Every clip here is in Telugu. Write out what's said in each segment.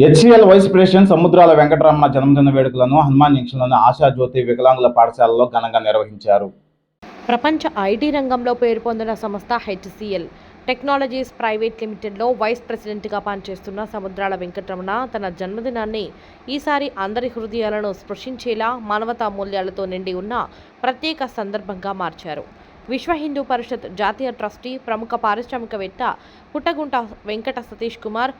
HCL vice president Samudrala Venkataramana జన్మదిన వేడుకలను హనుమాన్ జంక్షన్లోని ఆశా జ్యోతి వికలాంగుల పాఠశాలలో ఘనంగా నిర్వహించారు. ప్రపంచ ఐటీ రంగంలో పేరు పొందిన సంస్థ హెచ్సిఎల్. టెక్నాలజీస్ ప్రైవేట్ లిమిటెడ్లో వైస్ ప్రెసిడెంట్గా పనిచేస్తున్న సముద్రాల వెంకటరమణ తన జన్మదినాన్ని ఈసారి అందరి హృదయాలను స్పృశించేలా మానవతా మూల్యాలతో నిండి ఉన్న ప్రత్యేక సందర్భంగా మార్చారు. విశ్వ హిందూ పరిషత్ జాతీయ ట్రస్టీ ప్రముఖ పారిశ్రామికవేత్త పుట్టగుంట వెంకట సతీష్ కుమార్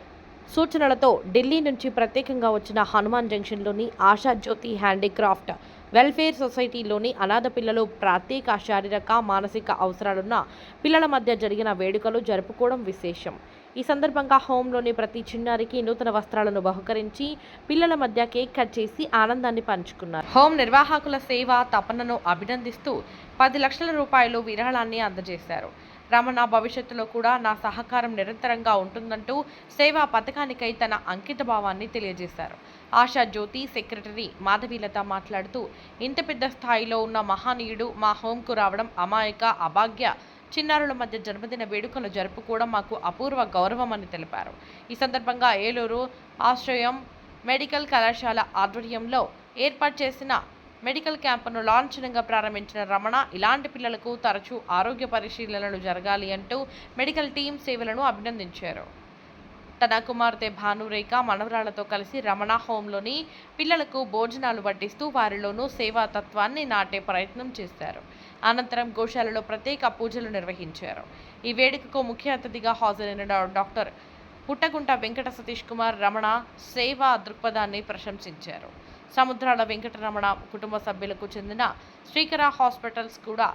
సూచనలతో ఢిల్లీ నుంచి ప్రత్యేకంగా వచ్చిన హనుమాన్ జంక్షన్లోని ఆశా జ్యోతి హ్యాండీక్రాఫ్ట్ వెల్ఫేర్ సొసైటీలోని అనాథ పిల్లలు ప్రత్యేక శారీరక మానసిక అవసరాలున్న పిల్లల మధ్య జరిగిన వేడుకలు జరుపుకోవడం విశేషం. ఈ సందర్భంగా హోంలోని ప్రతి చిన్నారికి నూతన వస్త్రాలను బహుకరించి పిల్లల మధ్య కేక్ కట్ చేసి ఆనందాన్ని పంచుకున్నారు. హోం నిర్వాహకుల సేవ తపనను అభినందిస్తూ పది లక్షల రూపాయలు విరాళాన్ని అందజేశారు. రమణ భవిష్యత్తులో కూడా నా సహకారం నిరంతరంగా ఉంటుందంటూ సేవా పథకానికై తన అంకిత భావాన్ని తెలియజేశారు. ఆశా జ్యోతి సెక్రటరీ మాధవీలత మాట్లాడుతూ ఇంత పెద్ద స్థాయిలో ఉన్న మహానీయుడు మా హోంకు రావడం అమాయక అభాగ్య చిన్నారుల మధ్య జన్మదిన వేడుకలు జరుపుకోవడం మాకు అపూర్వ గౌరవం అని తెలిపారు. ఈ సందర్భంగా ఏలూరు ఆశ్రయం మెడికల్ కళాశాల ఆధ్వర్యంలో ఏర్పాటు చేసిన మెడికల్ క్యాంపును లాంఛనంగా ప్రారంభించిన రమణ ఇలాంటి పిల్లలకు తరచూ ఆరోగ్య పరిశీలనలు జరగాలి అంటూ మెడికల్ టీం సేవలను అభినందించారు. తన కుమార్తె భానురేఖ మనవరాలతో కలిసి రమణ హోంలోని పిల్లలకు భోజనాలు పట్టిస్తూ వారిలోనూ సేవా తత్వాన్ని నాటే ప్రయత్నం చేశారు. అనంతరం గోశాలలో ప్రత్యేక పూజలు నిర్వహించారు. ఈ వేడుకకు ముఖ్య అతిథిగా హాజరైన డాక్టర్ పుట్టగుంట వెంకట సతీష్ కుమార్ రమణ సేవా దృక్పథాన్ని ప్రశంసించారు. సముద్రాల వెంకటరమణ కుటుంబ సభ్యులకు చెందిన శ్రీకర హాస్పిటల్స్ కూడా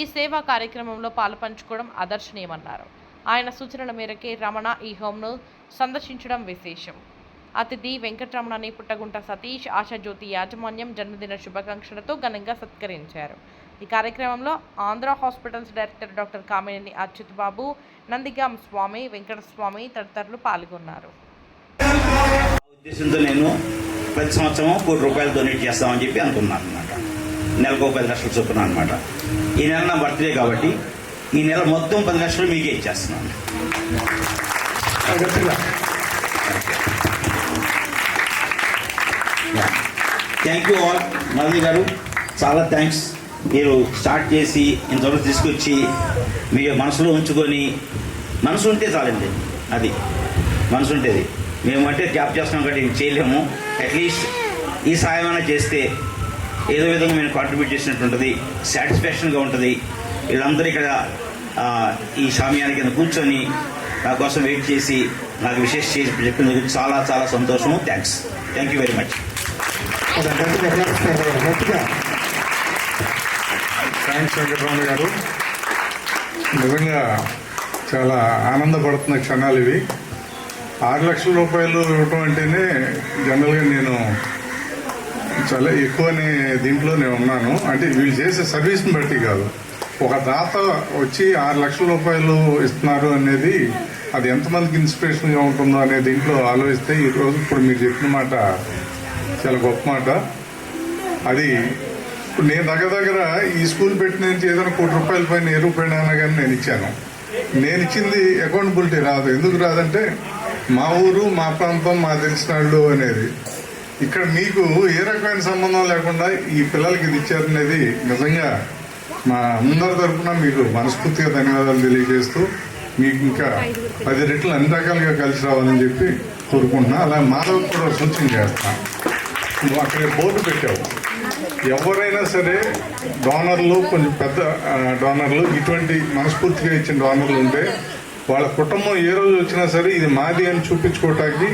ఈ సేవా కార్యక్రమంలో పాలుపంచుకోవడం ఆదర్శనీయమన్నారు. ఆయన సూచనల మేరకే రమణ ఈ హోంను సందర్శించడం విశేషం. అతిథి వెంకటరమణని పుట్టగుంట సతీష్ ఆశాజ్యోతి యాజమాన్యం జన్మదిన శుభాకాంక్షలతో ఘనంగా సత్కరించారు. ఈ కార్యక్రమంలో Andhra hospitals director doctor Kamineni Achyut Babu Nandigam Swamy Venkataswamy తదితరులు పాల్గొన్నారు. ఉద్దేశంతో నేను ప్రతి సంవత్సరం కోటి రూపాయలు డొనేట్ చేస్తామని చెప్పి అనుకున్నాను అనమాట నెలకు పది లక్షలు చొప్పున అనమాట ఈ నెల నా బర్త్డే కాబట్టి ఈ నెల మొత్తం పది లక్షలు మీకే ఇచ్చేస్తున్నాను. థ్యాంక్ యూ ఆల్ మరలి గారు. చాలా థ్యాంక్స్ మీరు స్టార్ట్ చేసి ఇంతవరకు తీసుకొచ్చి మీ మనసులో ఉంచుకొని మనసు ఉంటే చాలండి అది. మనసు ఉంటేది. మేమంటే జాబ్ చేస్తున్నాం కాబట్టి ఇది చేయలేము. అట్లీస్ట్ ఈ సాయమైనా చేస్తే ఏదో విధంగా మేము కాంట్రిబ్యూట్ చేసినట్టు ఉంటుంది సాటిస్ఫాక్షన్గా ఉంటుంది. వీళ్ళందరూ ఇక్కడ ఈ షామియాన కింద కూర్చొని నా కోసం వెయిట్ చేసి నాకు విశేష చేసి చెప్పినందుకు చాలా చాలా సంతోషము. Thanks thank you very much thanks Venkatarama garu. నిజంగా చాలా ఆనందపడుతున్న క్షణాలు ఇవి. ఆరు లక్షల రూపాయలు ఇవ్వటం అంటేనే జనరల్గా నేను చాలా ఎక్కువనే దీంట్లో నేను ఉన్నాను. అంటే వీళ్ళు చేసే సర్వీస్ని బట్టి కాదు. ఒక దాత వచ్చి ఆరు లక్షల రూపాయలు ఇస్తున్నారు అనేది అది ఎంతమందికి ఇన్స్పిరేషన్గా ఉంటుందో అనే దీంట్లో ఆలోచిస్తే ఈరోజు ఇప్పుడు మీరు చెప్పిన మాట చాలా గొప్ప మాట. అది ఇప్పుడు నేను దగ్గర దగ్గర ఈ స్కూల్ పెట్టిన నుంచి ఏదైనా కోటి రూపాయల పైన ఏ రూపాయలు అయినా కానీ నేను ఇచ్చాను. నేను ఇచ్చింది అకౌంటబిలిటీ రాదు. ఎందుకు రాదంటే మా ఊరు మా ప్రాంతం మా తెలిసిన వాళ్ళు అనేది. ఇక్కడ మీకు ఏ రకమైన సంబంధం లేకుండా ఈ పిల్లలకి ఇది ఇచ్చారనేది నిజంగా మా అందరి తరఫున మీకు మనస్ఫూర్తిగా ధన్యవాదాలు తెలియజేస్తూ మీకు ఇంకా పది రెట్లు అన్ని రకాలుగా కలిసి రావాలని చెప్పి కోరుకుంటున్నా. అలా మాధవ్ కూడా సూచన చేస్తాను నువ్వు అక్కడ బోర్డు పెట్టావు. ఎవరైనా సరే డోనర్లు కొంచెం పెద్ద డోనర్లు ఇటువంటి మనస్ఫూర్తిగా ఇచ్చిన డోనర్లు ఉంటే వాళ్ళ కుటుంబం ఏ రోజు వచ్చినా సరే ఇది మాది అని చూపించుకోవటానికి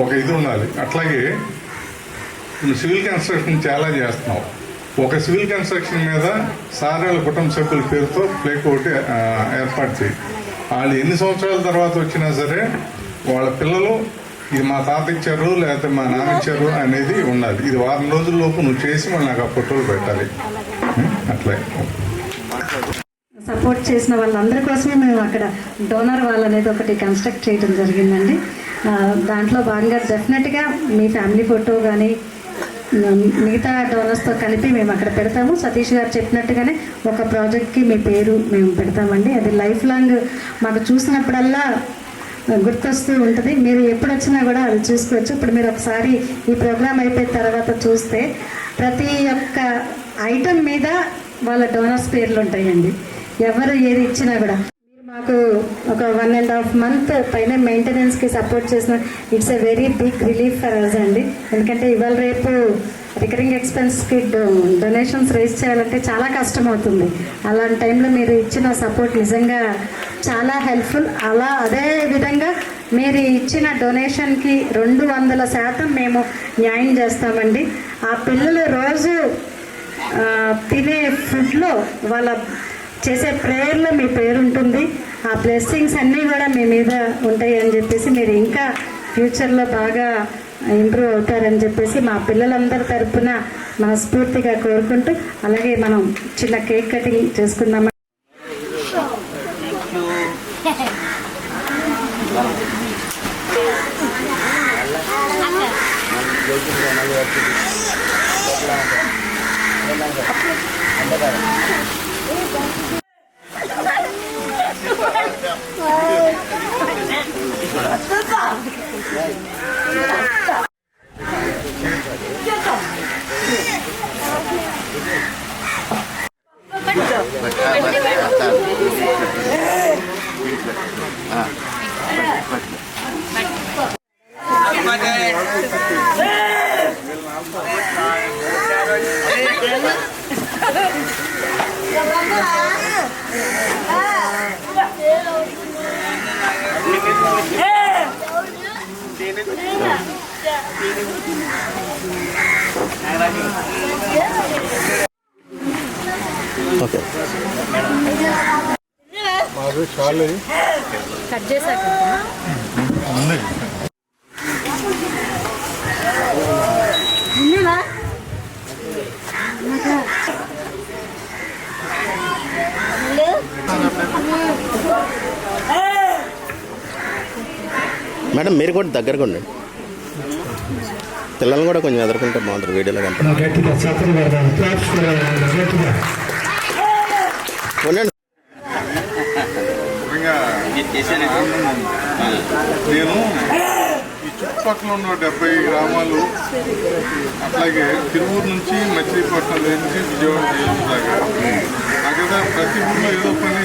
ఒక ఇది ఉండాలి. అట్లాగే సివిల్ కన్స్ట్రక్షన్ చాలా చేస్తున్నావు. ఒక సివిల్ కన్స్ట్రక్షన్ మీద సారాల కుటుంబ సభ్యుల పేరుతో ప్లేక్ ఒకటి ఏర్పాటు చేయి. వాళ్ళు ఎన్ని సంవత్సరాల తర్వాత వచ్చినా సరే వాళ్ళ పిల్లలు ఇది మా తాత ఇచ్చారు లేకపోతే మా నాన్న ఇచ్చారు అనేది ఉండాలి. ఇది వారం రోజుల లోపు నువ్వు చేసి మళ్ళీ నాకు ఆ ఫోటోలు పెట్టాలి. ఉం? అట్లే. సపోర్ట్ చేసిన వాళ్ళందరి కోసమే మేము అక్కడ డోనర్ వాల్ అనేది ఒకటి కన్స్ట్రక్ట్ చేయడం జరిగిందండి. దాంట్లో భాగంగా డెఫినెట్గా మీ ఫ్యామిలీ ఫోటో కానీ మిగతా డోనర్స్తో కలిపి మేము అక్కడ పెడతాము. సతీష్ గారు చెప్పినట్టుగానే ఒక ప్రాజెక్ట్కి మీ పేరు మేము పెడతామండి. అది లైఫ్ లాంగ్ మాకు చూసినప్పుడల్లా గుర్తొస్తూ ఉంటుంది. మీరు ఎప్పుడు వచ్చినా కూడా అది చూసుకోవచ్చు. ఇప్పుడు మీరు ఒకసారి ఈ ప్రోగ్రామ్ అయిపోయిన తర్వాత చూస్తే ప్రతి ఒక్క ఐటమ్ మీద వాళ్ళ డోనర్స్ పేర్లు ఉంటాయండి. ఎవరు ఏది ఇచ్చినా కూడా. మీరు మాకు ఒక వన్ అండ్ హాఫ్ మంత్ పైన మెయింటెనెన్స్కి సపోర్ట్ చేసిన it's a very big relief for us అండి. ఎందుకంటే ఇవాళ రేపు రికరింగ్ ఎక్స్పెన్స్కి డొనేషన్స్ రేస్ చేయాలంటే చాలా కష్టం అవుతుంది. అలాంటి టైంలో మీరు ఇచ్చిన సపోర్ట్ నిజంగా చాలా హెల్ప్ఫుల్ అలా అదే విధంగా మీరు ఇచ్చిన డొనేషన్కి రెండు వందల శాతం మేము న్యాయం చేస్తామండి. ఆ పిల్లలు రోజు తినే ఫుడ్లో వాళ్ళ చేసే ప్రేయర్లో మీ పేరు ఉంటుంది ఆ బ్లెస్సింగ్స్ అన్నీ కూడా మీ మీద ఉంటాయి అని చెప్పేసి మీరు ఇంకా ఫ్యూచర్లో బాగా ఇంప్రూవ్ అవుతారని చెప్పేసి మా పిల్లలందరి తరఫున మనస్ఫూర్తిగా కోరుకుంటూ అలాగే మనం చిన్న కేక్ కటింగ్ చేసుకుందాం మాది చాలు కట్ చేశాక మేడం మీరు కూడా దగ్గరగా ఉండండి. పిల్లల్ని కూడా కొంచెం ఎదుర్కొంటే బాగుంటుంది వీడియోలో కనపడండి. నేను ఈ చుట్టుపక్కల ఉన్న డెబ్బై గ్రామాలు అట్లాగే తిరువూరు నుంచి మచిలీపట్నం నుంచి విజయవాడ దాకా. నాకైతే ప్రతి ఊళ్ళో ఏదో పని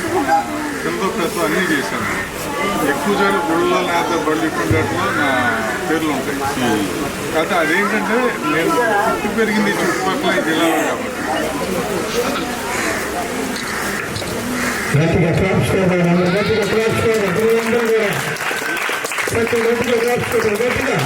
ఎంతో పెద్ద అన్నీ చేశాను. ఎక్కువ సార్లు గుళ్ళలో లేకపోతే బళ్ళు ఇప్పుడులో నా పేర్లు ఉంటాయి కాకపోతే అదేంటంటే నేను పుట్టి పెరిగింది ఈ చుట్టుపక్కల ఈ జిల్లాలో కాబట్టి గట్టిగా క్లాప్స్ కొడదాం అందరూ గట్టిగా క్లాప్స్ కొడదాం పిల్లలందరూ కూడా కొంచెం గట్టిగా క్లాప్స్ కొడదాం గట్టిగా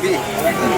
Yeah.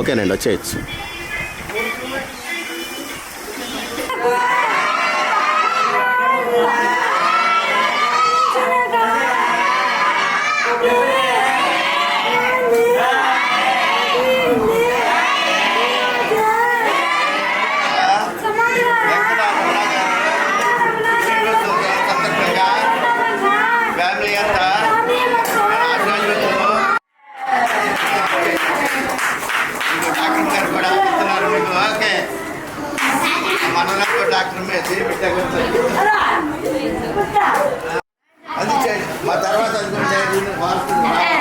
ఓకేనండి వచ్చేయచ్చు. డాక్టర్ అమ్మేసి పెట్టాక అది చేయండి మా తర్వాత అది కూడా చేయండి